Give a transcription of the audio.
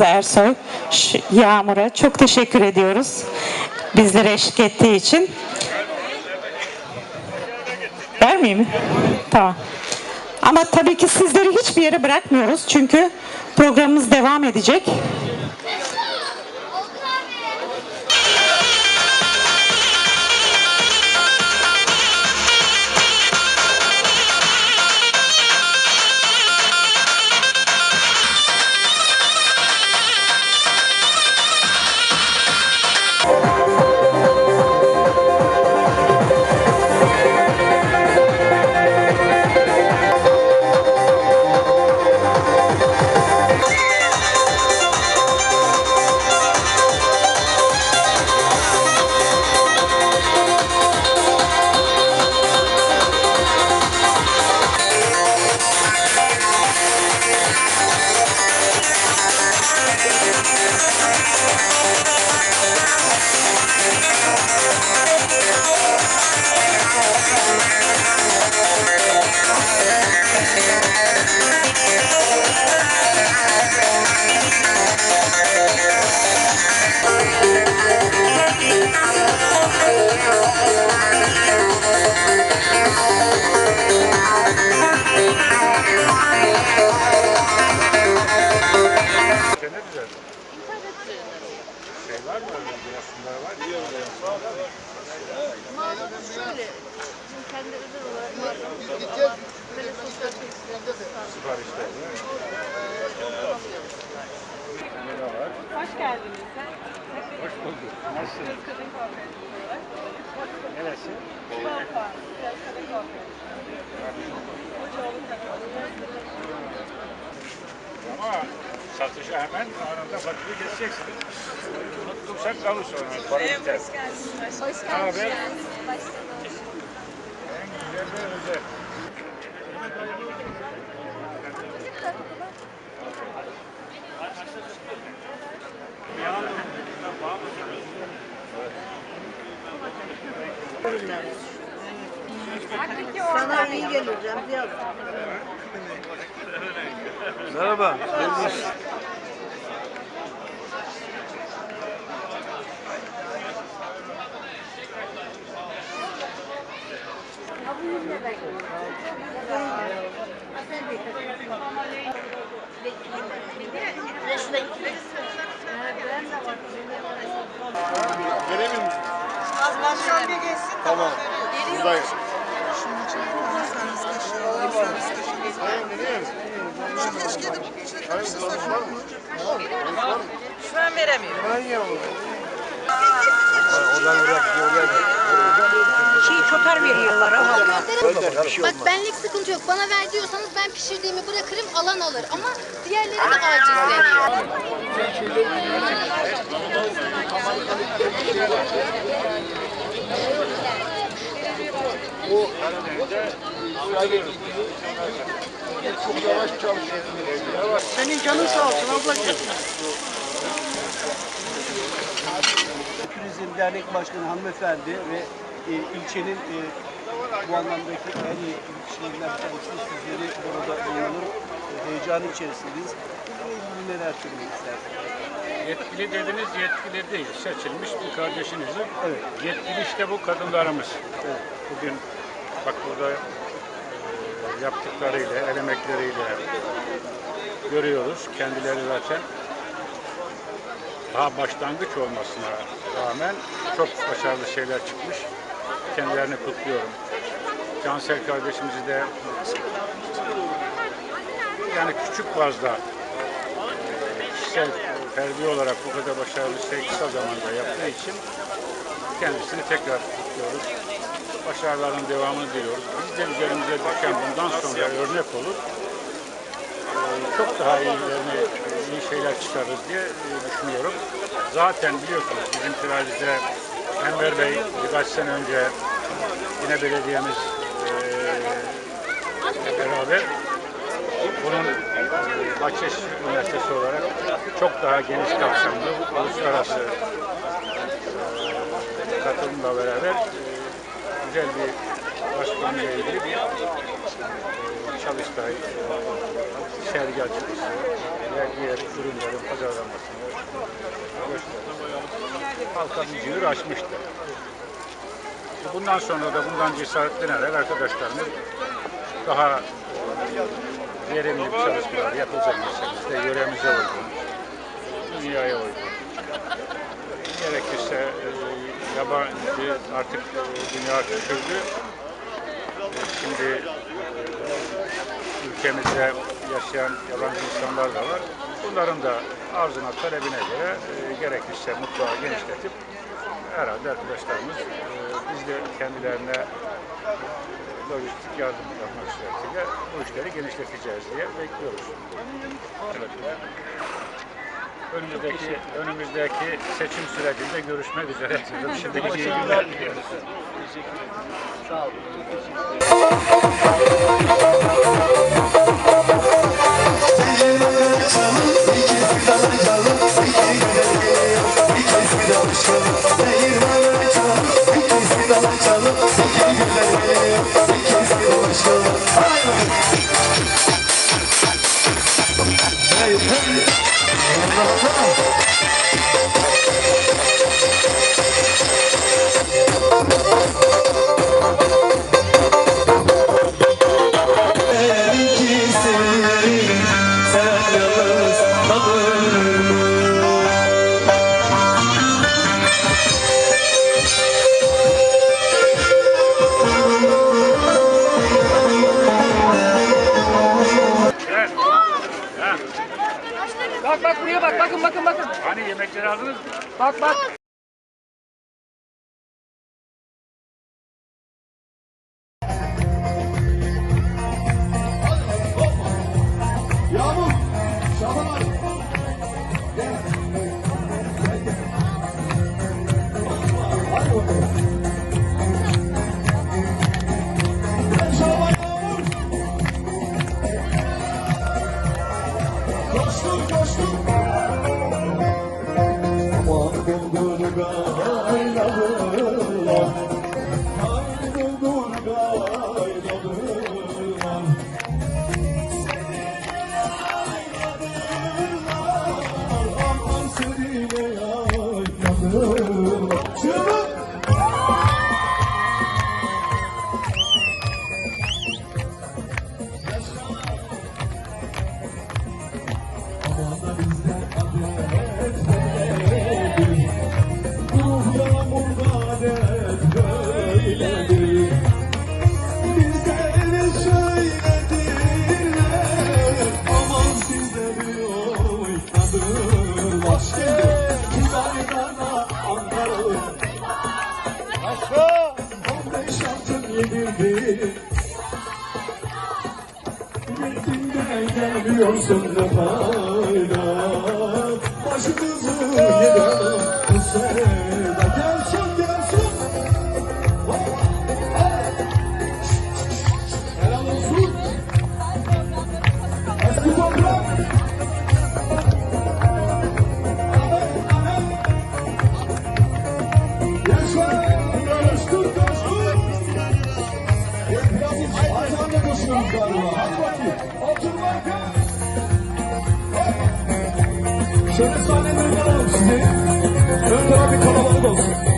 Ersoy, Yağmur'a çok teşekkür ediyoruz. Bizlere eşlik ettiği için. Vermeyeyim mi? Tamam. Ama tabii ki sizleri hiçbir yere bırakmıyoruz. Çünkü programımız devam edecek. Var. Var? Hoş geldiniz. Hoş bulduk. Nasılsın? Kadın kuaförü olarak. Neresi? Tarafından. Ama satışı hemen anında faturayı keseceksiniz. Unuttursak kalır sonra. Para biter. Hoş geldiniz. Hoş Ne haber? geldiniz. En güzel ve özel. Sana iyi gelir Remzi Merhaba. Vereyim mi? Tamam. Buradayım. Şu an veremiyorum. Oradan oraya gidiyor. Oraya Şey çotar veriyorlar ama. Bir Bak benlik sıkıntı yok. Bana ver diyorsanız ben pişirdiğimi bırakırım alan alır. Ama diğerleri de acizleniyor. Çok yavaş çalışıyor. Senin canın sağ olsun ablacığım. Turizm Dernek Başkanı hanımefendi ve e, ilçenin e, bu anlamdaki en iyi kişilerinden bir tanesi sizleri burada bulunur. E, heyecanı içerisindeyiz. Bununla ilgili neler söylemek istersiniz? Yetkili dediniz, yetkili değil. Seçilmiş bir kardeşinizin. Evet. Yetkili işte bu kadınlarımız. Bugün bak burada e, yaptıklarıyla, el emekleriyle görüyoruz. Kendileri zaten daha başlangıç olmasına rağmen çok başarılı şeyler çıkmış. Kendilerini kutluyorum. Cansel kardeşimizi de yani küçük bazda e, kişisel ferdi olarak bu kadar başarılı şey kısa zamanda yaptığı için kendisini tekrar kutluyoruz. Başarıların devamını diliyoruz. Biz de üzerimize düşen bundan sonra örnek olur. Ee, Çok daha iyilerini, iyi şeyler çıkarırız diye e, düşünüyorum. Zaten biliyorsunuz bizim Kiracı'da Enver Bey birkaç sene önce yine belediyemiz e, beraber bunun Bahçeşehir Üniversitesi olarak çok daha geniş kapsamlı uluslararası e, katılımla beraber güzel bir başkanıyla ilgili bir e, çalıştay, e, sergi açılışı ve diğer ürünlerin pazarlamasını gösterdi. Halka bir cihir açmıştı. Bundan sonra da bundan cesaretlenerek arkadaşlarımız daha e, verimli bir çalışmalar yapılacak ülkemizde, yöremize uygun, dünyaya uygun. Gerekirse e, yabancı artık e, dünya küçüldü. Şimdi e, ülkemizde yaşayan yabancı insanlar da var. Bunların da arzına, talebine göre e, gerekirse mutfağı genişletip herhalde arkadaşlarımız biz de kendilerine lojistik yardım yapmak suretiyle bu işleri genişleteceğiz diye bekliyoruz. Evet. Önümüzdeki önümüzdeki seçim sürecinde görüşmek üzere. Şimdiki iyi günler diliyoruz. Teşekkür ederim. Sağ olun. Bak bak buraya bak bakın bakın bakın. hani yemekleri aldınız mı? Bak bak. Gelmiyorsun ne fayda Başımızı yedim bu sevda Hadi bakayım. Oturun arkaya. Şöyle sahneleri alalım sizi. Ön taraf bir kalabalık olsun.